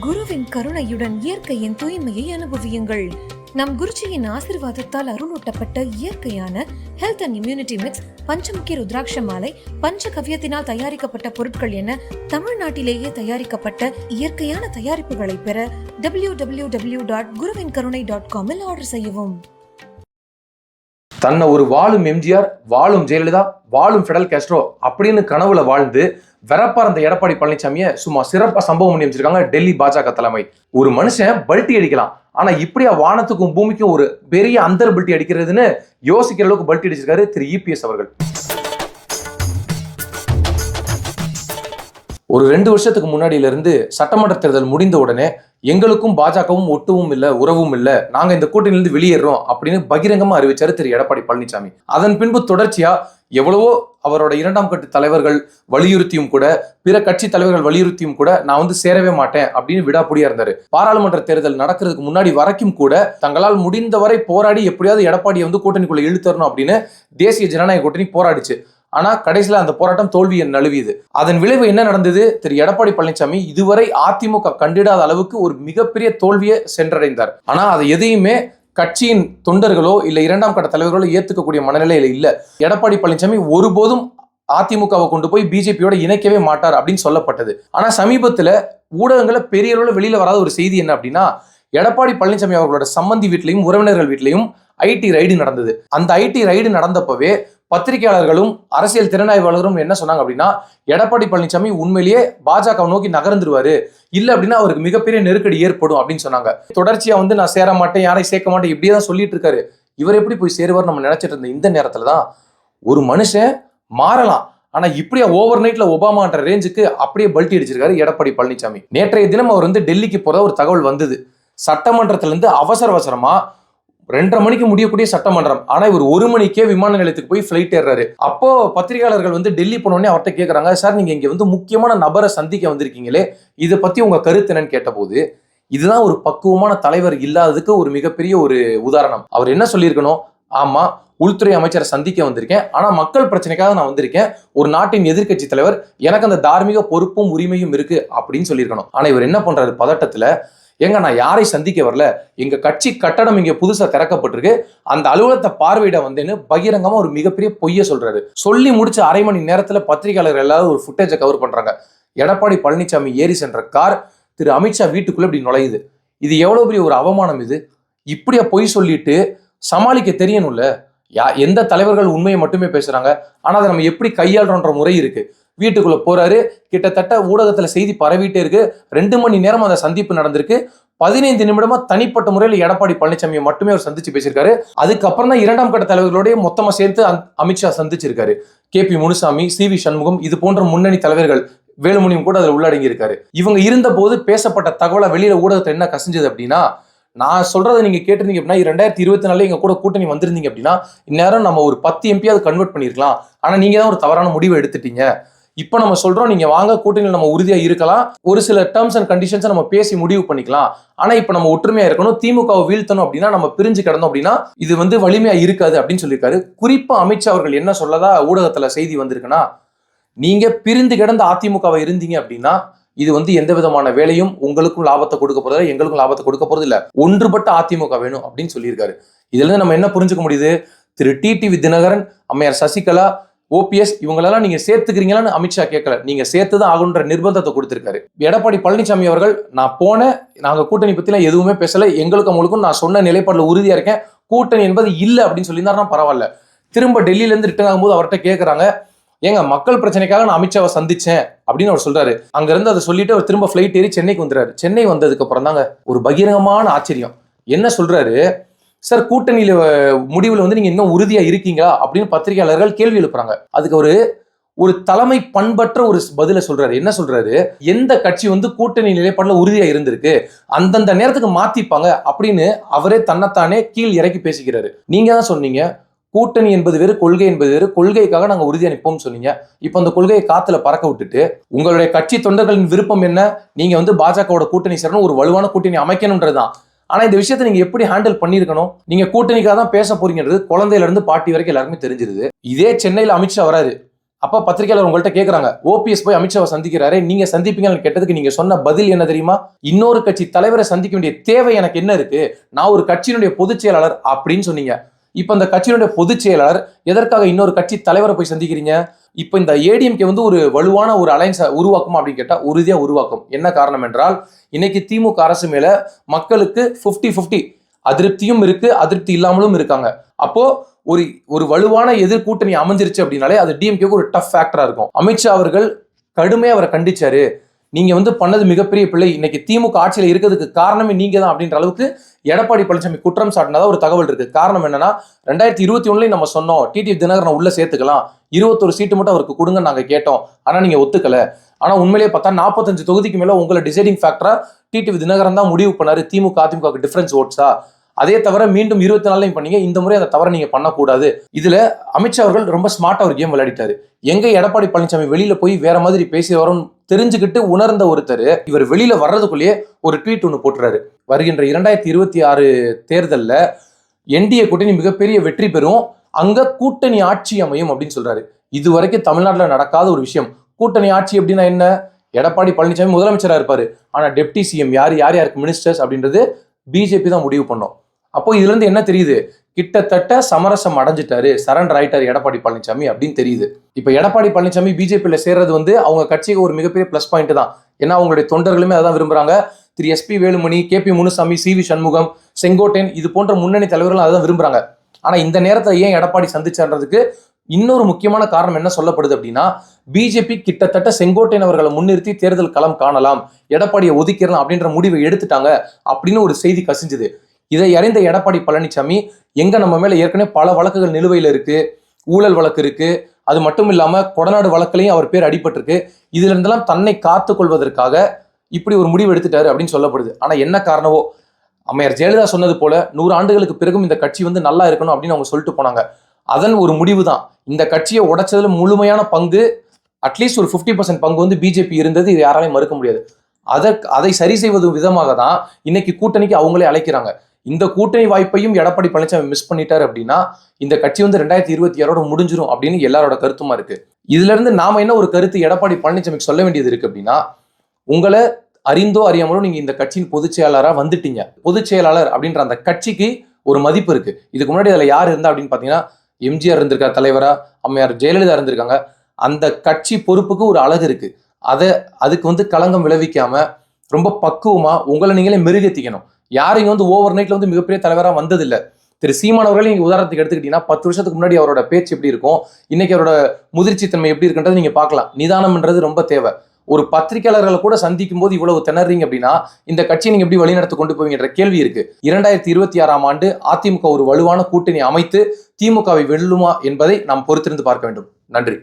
குருவின் கருணையுடன் இயற்கையின் தூய்மையை அனுபவியுங்கள். நம் குருஜியின் ஆசிர்வாதத்தால் அருளூட்டப்பட்ட இயற்கையான health and immunity mix panchamukhi rudraksha மாலை பஞ்ச கவ்யத்தினால் தயாரிக்கப்பட்ட பொருட்கள் என தமிழ்நாட்டிலேயே தயாரிக்கப்பட்ட இயற்கையான தயாரிப்புகளை பெற டபிள்யூ டபிள்யூ டபிள்யூ டாட் குருவின் கருணை டாட் காமில் ஆர்டர் செய்யவும். தன்னை ஒரு வாழும் எம்ஜிஆர் வாழும் ஜெயலலிதா வாழும் ஃபெடல் கேஸ்ட்ரோ அப்படின்னு கனவுல வாழ்ந்து வெறப்பார்ந்த எடப்பாடி பழனிசாமியை சும்மா சிறப்பாக சம்பவம் பண்ணி வச்சிருக்காங்க டெல்லி பாஜக தலைமை. ஒரு மனுஷன் பல்ட்டி அடிக்கலாம். ஆனா இப்படியா வானத்துக்கும் பூமிக்கும் ஒரு பெரிய அந்தர் பல்ட்டி அடிக்கிறதுன்னு யோசிக்கிற அளவுக்கு பல்ட்டி அடிச்சிருக்காரு திரு இபிஎஸ் அவர்கள். ஒரு ரெண்டு வருஷத்துக்கு முன்னாடியிலிருந்து சட்டமன்ற தேர்தல் முடிந்த உடனே எங்களுக்கும் பாஜகவும் ஒட்டுவும் இல்ல உறவும் இல்ல நாங்க இந்த கூட்டணியிலிருந்து வெளியேறோம் அப்படின்னு பகிரங்கமா அறிவிச்சாரு திரு எடப்பாடி பழனிசாமி. அதன் பின்பு தொடர்ச்சியா எவ்வளவோ அவரோட இரண்டாம் கட்டு தலைவர்கள் வலியுறுத்தியும் கூட பிற கட்சி தலைவர்கள் வலியுறுத்தியும் கூட நான் வந்து சேரவே மாட்டேன் அப்படின்னு விடாப்புடியா இருந்தாரு. பாராளுமன்ற தேர்தல் நடக்கிறதுக்கு முன்னாடி வரைக்கும் கூட தங்களால் முடிந்தவரை போராடி எப்படியாவது எடப்பாடியை வந்து கூட்டணிக்குள்ள இழுத்தரணும் அப்படின்னு தேசிய ஜனநாயக கூட்டணி போராடிச்சு. ஆனா கடைசியில அந்த போராட்டம் தோல்வியை நழுவியது. அதன் விளைவு என்ன நடந்தது? திரு. எடப்பாடி பழனிசாமி இதுவரை அதிமுக கண்டிடாத அளவுக்கு ஒரு மிகப்பெரிய தோல்வியை சென்றடைந்தார். ஆனா அதை எதையுமே கட்சியின் தொண்டர்களோ இல்லை இரண்டாம் கட்ட தலைவர்களோ ஏற்றுக்கக்கூடிய மனநிலையில் இல்லை. எடப்பாடி பழனிசாமி ஒருபோதும் அதிமுகவை கொண்டு போய் பிஜேபியோட இணைக்கவே மாட்டார் அப்படின்னு சொல்லப்பட்டது. ஆனால் சமீபத்தில் ஊடகங்களை பெரிய அளவில் வெளியில் வராத ஒரு செய்தி என்ன அப்படின்னா எடப்பாடி பழனிசாமி அவர்களோட சம்மந்தி வீட்லையும் உறவினர்கள் வீட்லையும் ஐடி ரைடு நடந்தது. அந்த ஐடி ரைடு நடந்தப்பவே பத்திரிகையாளர்களும் அரசியல் திறனாய்வாளரும் என்ன சொன்னாங்க அப்படின்னா எடப்பாடி பழனிசாமி உண்மையிலேயே பாஜக நோக்கி நகர்ந்துருவாரு. இல்லை அப்படின்னா அவருக்கு மிகப்பெரிய நெருக்கடி ஏற்படும் அப்படின்னு சொன்னாங்க. தொடர்ச்சியா வந்து நான் சேர மாட்டேன் யாரையும் சேர்க்க மாட்டேன் இப்படியே தான் சொல்லிட்டு இருக்காரு. இவர் எப்படி போய் சேருவார் நம்ம நினைச்சிட்டு இருந்த இந்த நேரத்துல தான் ஒரு மனுஷன் மாறலாம். ஆனா இப்படியே ஓவர் நைட்ல ஒபாமான்ற ரேஞ்சுக்கு அப்படியே பல்ட்டி அடிச்சிருக்காரு எடப்பாடி பழனிசாமி நேற்றைய தினம் அவர் வந்து டெல்லிக்கு போற ஒரு தகவல் வந்தது. சட்டமன்றத்துல இருந்து அவசர அவசரமா ரெண்டரை மணிக்கு முடியக்கூடிய சட்டமன்றம். ஆனா இவர் ஒரு மணிக்கே விமான நிலையத்துக்கு போய் ஃபிளைட் ஏறாரு அப்போ பத்திரிகையாளர்கள் வந்து டெல்லி போனோடனே அவர்கிட்ட கேட்கறாங்க சார் நீங்க இங்க வந்து முக்கியமான நபரை சந்திக்க வந்திருக்கீங்களே இதை பத்தி உங்க கருத்து என்னன்னு கேட்டபோது இதுதான் ஒரு பக்குவமான தலைவர் இல்லாததுக்கு ஒரு மிகப்பெரிய ஒரு உதாரணம். அவர் என்ன சொல்லியிருக்கணும்? ஆமா உள்துறை அமைச்சரை சந்திக்க வந்திருக்கேன். ஆனா மக்கள் பிரச்சனைக்காக நான் வந்திருக்கேன். ஒரு நாட்டின் எதிர்க்கட்சி தலைவர் எனக்கு அந்த தார்மீக பொறுப்பும் உரிமையும் இருக்கு அப்படின்னு சொல்லியிருக்கணும். ஆனா இவர் என்ன பண்றாரு? பதட்டத்துல ஏங்க நான் யாரை சந்திக்க வரல? எங்க கட்சி கட்டடம் இங்க புதுசா திறக்கப்பட்டிருக்கு. அந்த அலுவலகத்தை பார்வையிட வந்தேன்னு பகிரங்கமா ஒரு மிகப்பெரிய பொய்ய சொல்றாரு. சொல்லி முடிச்ச அரை மணி நேரத்துல பத்திரிகையாளர் எல்லாரும் ஒரு ஃபுட்டேஜை கவர் பண்றாங்க. எடப்பாடி பழனிசாமி ஏறி சென்ற கார் திரு அமித்ஷா வீட்டுக்குள்ள இப்படி நுழையுது. இது எவ்வளவு பெரிய ஒரு அவமானம் இது? இப்படியா பொய் சொல்லிட்டு சமாளிக்க தெரியணும்ல? யா எந்த தலைவர்கள் உண்மையை மட்டுமே பேசுறாங்க? ஆனா அதை நம்ம எப்படி கையாளுறோன்ற முறை இருக்கு. வீட்டுக்குள்ள போறாரு. கிட்டத்தட்ட ஊடகத்துல செய்தி பரவிட்டே இருக்கு. ரெண்டு மணி நேரம் அந்த சந்திப்பு நடந்திருக்கு. பதினைந்து நிமிடமா தனிப்பட்ட முறையில் எடப்பாடி பழனிசாமியை மட்டுமே அவர் சந்திச்சு பேசியிருக்காரு. அதுக்கப்புறம் தான் இரண்டாம் கட்ட தலைவர்களோடய மொத்தமா சேர்த்து Amit Shah சந்திச்சிருக்காரு. K P Munusamy C V Shanmugam இது போன்ற முன்னணி தலைவர்கள் வேலுமணியும் கூட அதில் உள்ளடங்கி இருக்காரு இவங்க இருந்த போது பேசப்பட்ட தகவலை வெளியில ஊடகத்தை என்ன கசிஞ்சது அப்படின்னா நான் சொல்றதை நீங்க கேட்டிருந்தீங்க அப்படின்னா ரெண்டாயிரத்தி இருபத்தி நாலுல எங்க கூட கூட்டணி வந்திருந்தீங்க அப்படின்னா இந்நேரம் நம்ம ஒரு பத்து எம்பியாவது கன்வெர்ட் பண்ணிருக்கலாம் ஆனா நீங்க தான் ஒரு தவறான முடிவை எடுத்துட்டீங்க. இப்போ நம்ம சொல்றோம் நீங்க வாங்க கூட்டணியில் நம்ம உறுதியா இருக்கலாம். ஒரு சில டேர்ம்ஸ் அண்ட் கண்டிஷன்ஸை நம்ம பேசி முடிவு பண்ணிக்கலாம். ஆனா இப்போ நம்ம ஒற்றுமையா இருக்கணும் திமுகவை வீழ்த்தணும் அப்படின்னா நம்ம பிரிஞ்சு கிடந்தோம் அப்படின்னா இது வந்து வலிமையா இருக்காது அப்படின்னு சொல்லியிருக்காரு. குறிப்பா அமித்ஷா அவர்கள் என்ன சொல்லதா ஊடகத்துல செய்தி வந்திருக்குன்னா நீங்க பிரிந்து கிடந்த அதிமுகவை இருந்தீங்க அப்படின்னா இது வந்து எந்த விதமான வேலையும் உங்களுக்கும் லாபத்தை கொடுக்க போறதில்ல எங்களுக்கும் லாபத்தை கொடுக்க போறது இல்லை ஒன்றுபட்ட அதிமுக வேணும் அப்படின்னு சொல்லியிருக்காரு. இதுல இருந்து நம்ம என்ன புரிஞ்சுக்க முடியுது? திரு டி டி தினகரன் அம்மையார் சசிகலா ஓபிஎஸ் இவங்களெல்லாம் நீங்க சேர்த்துக்கிறீங்களான்னு அமித்ஷா கேட்கல. நீங்க சேர்த்துதான் ஆகுன்ற நிர்பந்தத்தை கொடுத்திருக்காரு. எடப்பாடி பழனிசாமி அவர்கள் நான் போனேன் நாங்க கூட்டணி பத்திலாம் எதுவுமே பேசல. எங்களுக்கும் அவங்களுக்கும் நான் சொன்ன நிலைப்பாடுல உறுதியா இருக்கேன். கூட்டணி என்பது இல்லை அப்படின்னு சொல்லியிருந்தாருன்னா பரவாயில்ல. திரும்ப டெல்லியில இருந்து ரிட்டர்ன் ஆகும்போது அவர்கிட்ட கேட்கறாங்க ஏங்க மக்கள் பிரச்சனைக்காக நான் அமித்ஷாவை சந்திச்சேன் அப்படின்னு அவர் சொல்றாரு. அங்க இருந்து அதை சொல்லிட்டு அவர் திரும்ப ஃபிளைட் ஏறி சென்னைக்கு வந்துறாரு சென்னை வந்ததுக்கு அப்புறம் தாங்க ஒரு பகிரங்கமான ஆச்சரியம். என்ன சொல்றாரு? சார் கூட்டணியில முடிவில் முடிவுல வந்து நீங்க இன்னும் உறுதியா இருக்கீங்களா? அப்படின்னு பத்திரிகையாளர்கள் கேள்வி எழுப்புறாங்க. அதுக்கு ஒரு ஒரு தலைமை பண்பற்ற ஒரு பதில சொல்றாரு. என்ன சொல்றாரு? எந்த கட்சி வந்து கூட்டணி நிலைப்பாடுல உறுதியா இருந்திருக்கு? அந்தந்த நேரத்துக்கு மாத்திப்பாங்க அப்படின்னு அவரே தன்னைத்தானே கீழ் இறக்கி பேசிக்கிறாரு. நீங்க தான் சொன்னீங்க கூட்டணி என்பது வேறு கொள்கை என்பது வேறு. கொள்கைக்காக நாங்க உறுதியா நிற்போம்னு சொன்னீங்க. இப்போ அந்த கொள்கையை காத்துல பறக்க விட்டுட்டு உங்களுடைய கட்சி தொண்டர்களின் விருப்பம் என்ன? நீங்க வந்து பாஜகவோட கூட்டணி சேரணும் ஒரு வலுவான கூட்டணி அமைக்கணும்ன்றதுதான். ஆனால் இந்த விஷயத்தை நீங்கள் எப்படி ஹேண்டில் பண்ணியிருக்கணும்? நீங்கள் கூட்டணிக்காக தான் பேச போறீங்கிறது குழந்தையிலேருந்து பாட்டி வரைக்கும் எல்லாருக்குமே தெரிஞ்சிருது. இதே சென்னையில் அமித்ஷா வராரு. அப்போ பத்திரிகையாளர் உங்கள்ட்ட கேட்குறாங்க ஓபிஎஸ் போய் அமித்ஷாவை சந்திக்கிறாரு நீங்கள் சந்திப்பீங்கன்னு கேட்டதுக்கு நீங்கள் சொன்ன பதில் என்ன தெரியுமா? இன்னொரு கட்சி தலைவரை சந்திக்க வேண்டிய தேவை எனக்கு என்ன இருக்கு? நான் ஒரு கட்சியினுடைய பொதுச் செயலாளர் அப்படின்னு சொன்னீங்க. இப்போ இந்த கட்சியினுடைய பொதுச் செயலாளர் எதற்காக இன்னொரு கட்சி தலைவரை போய் சந்திக்கிறீங்க? இப்போ இந்த ஏடிஎம்கே வந்து ஒரு வலுவான ஒரு அலைன்ஸை உருவாக்கும் அப்படின்னு கேட்டால் உறுதியாக உருவாக்கும். என்ன காரணம் என்றால் இன்னைக்கு திமுக அரசு மேலே மக்களுக்கு 50 50 அதிருப்தியும் இருக்கு அதிருப்தி இல்லாமலும் இருக்காங்க. அப்போ ஒரு ஒரு வலுவான எதிர்கூட்டணி அமைஞ்சிருச்சு அப்படின்னாலே அது டிஎம்கேக்கு ஒரு டஃப் ஃபேக்டரா இருக்கும். அமித்ஷா அவர்கள் கடுமையாக அவரை கண்டிச்சாரு. நீங்க வந்து பண்ணது மிகப்பெரிய பிள்ளை இன்னைக்கு திமுக ஆட்சியில் இருக்கிறதுக்கு காரணமே நீங்க தான் அப்படின்ற அளவுக்கு எடப்பாடி பழனிசாமி குற்றம் சாட்டினதா ஒரு தகவல் இருக்கு. காரணம் என்னன்னா ரெண்டாயிரத்தி இருபத்தி ஒண்ணுலயும் நம்ம சொன்னோம் டிடி தினகரனை உள்ள சேர்த்துக்கலாம். இருபத்தொரு சீட்டு மட்டும் அவருக்கு கொடுங்க நாங்க கேட்டோம். ஆனா நீங்க ஒத்துக்கல. ஆனா உண்மையிலேயே பார்த்தா நாற்பத்தஞ்சு தொகுதிக்கு மேல உங்களை டிசைடிங் ஃபேக்டரா டிடிவி தினகரன் தான் முடிவு பண்ணாரு. திமுக அதிமுக டிஃபரன்ஸ் ஓட்ஸா அதே தவிர மீண்டும் இருபத்தி நாலையும் பண்ணீங்க. இந்த முறை அந்த தவறை நீங்க பண்ணக்கூடாது. இதுல அமித்ஷா அவர்கள் ரொம்ப ஸ்மார்ட்டா ஒரு கேம் விளையாடிட்டாரு. எங்க எடப்பாடி பழனிசாமி வெளியில போய் வேற மாதிரி பேசி வரும் தெரிஞ்சுக்கிட்டு உணர்ந்த ஒருத்தர் இவர் வெளியில வர்றதுக்குள்ளேயே ஒரு ட்வீட் ஒன்று போட்டுறாரு. வருகின்ற இரண்டாயிரத்தி இருபத்தி ஆறு தேர்தலில் என்டிஏ கூட்டணி மிகப்பெரிய வெற்றி பெறும் அங்க கூட்டணி ஆட்சி அமையும் அப்படின்னு சொல்றாரு. இது வரைக்கும் தமிழ்நாட்டில் நடக்காத ஒரு விஷயம். கூட்டணி ஆட்சி அப்படின்னா என்ன? எடப்பாடி பழனிசாமி முதலமைச்சராக இருப்பாரு. ஆனால் டெப்டி சிஎம் யார்? யார் யாருக்கு மினிஸ்டர்ஸ் அப்படின்றது பிஜேபி தான் முடிவு பண்ணோம். அப்போ இதுல இருந்து என்ன தெரியுது? கிட்டத்தட்ட சமரசம் அடைஞ்சிட்டாரு. சரண்டர் ஆயிட்டாரு எடப்பாடி பழனிசாமி அப்படின்னு தெரியுது. இப்போ எடப்பாடி பழனிசாமி பிஜேபியில சேர்றது வந்து அவங்க கட்சிக்கு ஒரு மிகப்பெரிய ப்ளஸ் பாயிண்ட் தான். ஏன்னா அவங்களுடைய தொண்டர்களுமே அதான் விரும்புறாங்க. திரு S P Velumani K P Munusamy C V Shanmugam Sengottaiyan இது போன்ற முன்னணி தலைவர்களும் அதான் விரும்புறாங்க. ஆனா இந்த நேரத்தை ஏன் எடப்பாடி சந்திச்சான்றதுக்கு இன்னொரு முக்கியமான காரணம் என்ன சொல்லப்படுது அப்படின்னா பிஜேபி கிட்டத்தட்ட செங்கோட்டையன் அவர்களை முன்னிறுத்தி தேர்தல் களம் காணலாம் எடப்பாடியை ஒதுக்கிறலாம் அப்படின்ற முடிவை எடுத்துட்டாங்க அப்படின்னு ஒரு செய்தி கசிஞ்சுது. இதை அறிந்த எடப்பாடி பழனிசாமி எங்க நம்ம மேல ஏற்கனவே பல வழக்குகள் நிலுவையில் இருக்கு ஊழல் வழக்கு இருக்கு அது மட்டும் இல்லாம கொடநாடு வழக்குலையும் அவர் பேர் அடிபட்டிருக்கு. இதுல இருந்தெல்லாம் தன்னை காத்து கொள்வதற்காக இப்படி ஒரு முடிவு எடுத்துட்டாரு அப்படின்னு சொல்லப்படுது. ஆனா என்ன காரணமோ? அம்மையார் ஜெயலலிதா சொன்னது போல நூறு ஆண்டுகளுக்கு பிறகும் இந்த கட்சி வந்து நல்லா இருக்கணும் அப்படின்னு அவங்க சொல்லிட்டு போனாங்க. அதன் ஒரு முடிவு தான் இந்த கட்சியை உடைச்சதுல முழுமையான பங்கு அட்லீஸ்ட் ஒரு 50% பர்சன்ட் பங்கு வந்து பிஜேபி இருந்தது. இது யாராலையும் மறுக்க முடியாது. அதற்கு அதை சரி செய்வது விதமாக தான் இன்னைக்கு கூட்டணிக்கு அவங்களே அழைக்கிறாங்க. இந்த கூட்டணி வாய்ப்பையும் எடப்பாடி பழனிசாமி மிஸ் பண்ணிட்டாரு அப்படின்னா இந்த கட்சி வந்து ரெண்டாயிரத்தி இருபத்தி ஆறோட முடிஞ்சிரும் அப்படின்னு எல்லாரோட கருத்துமா இருக்கு. இதுல இருந்து நாம என்ன ஒரு கருத்து எடப்பாடி பழனிசாமிக்கு சொல்ல வேண்டியது இருக்கு அப்படின்னா உங்களை அறிந்தோ அறியாமலோ நீங்க இந்த கட்சியின் பொதுச் செயலாளராக வந்துட்டீங்க. பொதுச் செயலாளர் அப்படின்ற அந்த கட்சிக்கு ஒரு மதிப்பு இருக்கு. இதுக்கு முன்னாடி அதுல யார் இருந்தா அப்படின்னு பாத்தீங்கன்னா எம்ஜிஆர் இருந்திருக்கார் தலைவரா அம்மையார் ஜெயலலிதா இருந்திருக்காங்க. அந்த கட்சி பொறுப்புக்கு ஒரு அழகு இருக்கு. அதை அதுக்கு வந்து களங்கம் விளைவிக்காம ரொம்ப பக்குவமா உங்களை நீங்களே மெருகேத்திக்கணும். யாரையும் வந்து ஓவர் நைட்ல வந்து மிகப்பெரிய தலைவரா வந்ததில்லை. திரு சீமான் அவர்களே நீங்க உதாரணத்துக்கு எடுத்துக்கிட்டீங்கன்னா பத்து வருஷத்துக்கு முன்னாடி அவரோட பேச்சு எப்படி இருக்கும் இன்னைக்கு அவரோட முதிர்ச்சித்தன்மை எப்படி இருக்குன்றது நீங்க பார்க்கலாம். நிதானம்ன்றது ரொம்ப தேவை. ஒரு பத்திரிகையாளர்களை கூட சந்திக்கும் போது இவ்வளவு திணறீங்க அப்படின்னா இந்த கட்சியை நீங்க எப்படி வழிநடத்த கொண்டு போவீங்கன்ற கேள்வி இருக்கு. இரண்டாயிரத்தி இருபத்தி ஆறாம் ஆண்டு அதிமுக ஒரு வலுவான கூட்டணி அமைத்து திமுகவை வெல்லுமா என்பதை நாம் பொறுத்திருந்து பார்க்க வேண்டும். நன்றி.